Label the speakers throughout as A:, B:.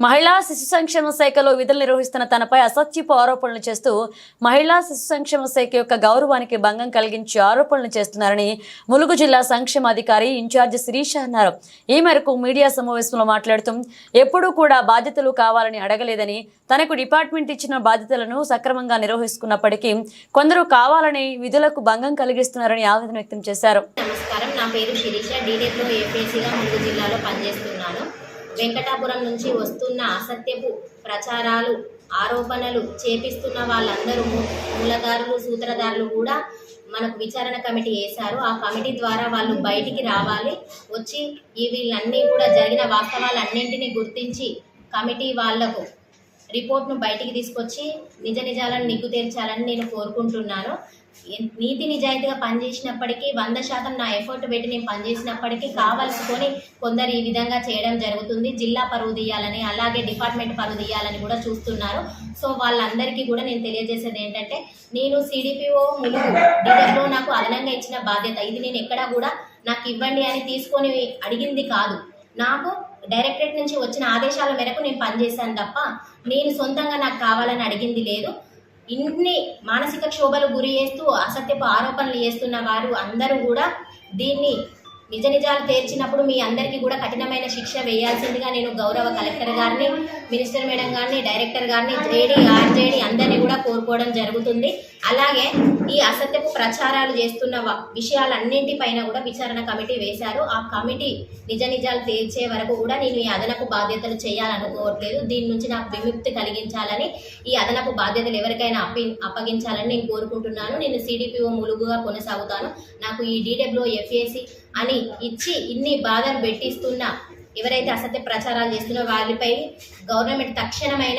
A: మహిళా శిశు సంక్షేమ శాఖలో విధులు నిర్వహిస్తున్న తనపై అసత్యపు ఆరోపణలు చేస్తూ మహిళా శిశు సంక్షేమ శాఖ యొక్క గౌరవానికి భంగం కలిగించే ఆరోపణలు చేస్తున్నారని ములుగు జిల్లా సంక్షేమ అధికారి ఇన్ఛార్జ్ శిరీష అన్నారు. ఈ మేరకు మీడియా సమావేశంలో మాట్లాడుతూ ఎప్పుడూ కూడా బాధ్యతలు కావాలని అడగలేదని తనకు డిపార్ట్మెంట్ ఇచ్చిన బాధ్యతలను సక్రమంగా నిర్వహిస్తున్నప్పటికీ కొందరు కావాలని విధులకు భంగం కలిగిస్తున్నారని ఆవేదన వ్యక్తం చేశారు.
B: నమస్కారం. నా పేరు శిరీష. డీడెట్లో ఏపీసీగా ములుగు జిల్లాలో పనిచేస్తున్నాను. వెంకటాపురం నుంచి వస్తున్న అసత్యపు ప్రచారాలు ఆరోపణలు చేపిస్తున్న వాళ్ళందరూ మూలదారులు సూత్రధారులు కూడా మనకు విచారణ కమిటీ వేశారు. ఆ కమిటీ ద్వారా వాళ్ళు బయటికి రావాలి. వచ్చి ఈ వీళ్ళన్నీ కూడా జరిగిన వాస్తవాలన్నింటినీ గుర్తించి కమిటీ వాళ్ళకు రిపోర్ట్ను బయటికి తీసుకొచ్చి నిజ నిజాలను నిగ్గు తేల్చాలని నేను కోరుకుంటున్నాను. నీతి నిజాయితీగా పనిచేసినప్పటికీ వంద శాతం నా ఎఫర్ట్ పెట్టి నేను పనిచేసినప్పటికీ కావలసుకొని కొందరు ఈ విధంగా చేయడం జరుగుతుంది. జిల్లా పరువు తీయాలని అలాగే డిపార్ట్మెంట్ పరువు తీయాలని కూడా చూస్తున్నారు. సో వాళ్ళందరికీ కూడా నేను తెలియజేసేది ఏంటంటే నేను సిడిపిఓ ములుగు నాకు అదనంగా ఇచ్చిన బాధ్యత. ఇది నేను ఎక్కడా కూడా నాకు ఇవ్వండి అని తీసుకొని అడిగింది కాదు. నాకు డైరెక్టరేట్ నుంచి వచ్చిన ఆదేశాల మేరకు నేను పనిచేశాను తప్ప నేను సొంతంగా నాకు కావాలని అడిగింది లేదు. ఇన్ని మానసిక క్షోభలు గురి చేస్తూ అసత్యపు ఆరోపణలు చేస్తున్న వారు అందరూ కూడా దీన్ని నిజ నిజాలు తేల్చినప్పుడు మీ అందరికీ కూడా కఠినమైన శిక్ష వేయాల్సిందిగా నేను గౌరవ కలెక్టర్ గారిని మినిస్టర్ మేడం గారిని డైరెక్టర్ గారిని జేడీ ఆర్జేడీ అందరినీ కూడా కోరుకోవడం జరుగుతుంది. అలాగే ఈ అసత్యపు ప్రచారాలు చేస్తున్న వ- విషయాలన్నింటిపైన కూడా విచారణ కమిటీ వేశారు. ఆ కమిటీ నిజ నిజాలు తేల్చే వరకు కూడా నేను ఈ అదనపు బాధ్యతలు చేయాలనుకోవట్లేదు. దీని నుంచి నాకు విముక్తి కలిగించాలని ఈ అదనపు బాధ్యతలు ఎవరికైనా అప్పి అప్పగించాలని నేను కోరుకుంటున్నాను. నేను సిడిపిఓ ములుగుగా కొనసాగుతాను. నాకు ఈ డీడబ్ల్యూ ఎఫ్ఏసి అని ఇచ్చి ఇన్ని బాధలు పెట్టిస్తున్న ఎవరైతే అసత్య ప్రచారాలు చేస్తున్నారో వారిపై గవర్నమెంట్ తక్షణమైన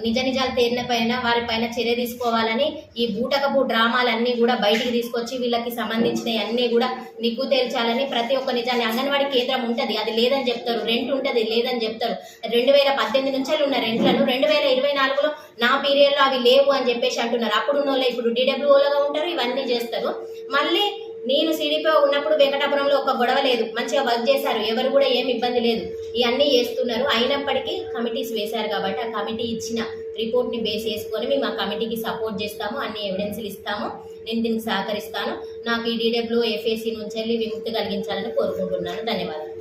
B: నిజ నిజాలు తేరిన పైన వారిపైన చర్య తీసుకోవాలని ఈ బూటకపు డ్రామాలన్నీ కూడా బయటికి తీసుకొచ్చి వీళ్ళకి సంబంధించినవి అన్నీ కూడా నిగ్గు తేల్చాలని ప్రతి ఒక్క నిజాన్ని అంగన్వాడీ కేంద్రం ఉంటుంది. అది లేదని చెప్తారు రెంట్ ఉంటుంది లేదని చెప్తారు. రెండు వేల పద్దెనిమిది నుంచి ఉన్న రెంట్లను రెండు వేల ఇరవై నాలుగులో నా పీరియడ్లో అవి లేవు అని చెప్పేసి అంటున్నారు. అప్పుడు ఉన్న వాళ్ళు ఇప్పుడు డిడబ్ల్యూఓలుగా ఉంటారు ఇవన్నీ చేస్తారు. మళ్ళీ నేను సిడిపో ఉన్నప్పుడు వెంకటాపురంలో ఒక గొడవ లేదు. మంచిగా వర్క్ చేశారు. ఎవరు కూడా ఏం ఇబ్బంది లేదు. ఇవన్నీ చేస్తున్నారు. అయినప్పటికీ కమిటీస్ వేశారు కాబట్టి ఆ కమిటీ ఇచ్చిన రిపోర్ట్ని బేస్ చేసుకొని మేము ఆ కమిటీకి సపోర్ట్ చేస్తాము. అన్ని ఎవిడెన్స్లు ఇస్తాము. నేను దీనికి సహకరిస్తాను. నాకు ఈ డీడబ్ల్యూ ఎఫ్ఏసీ నుంచి వెళ్ళి విముక్తి కలిగించాలని కోరుకుంటున్నాను. ధన్యవాదాలు.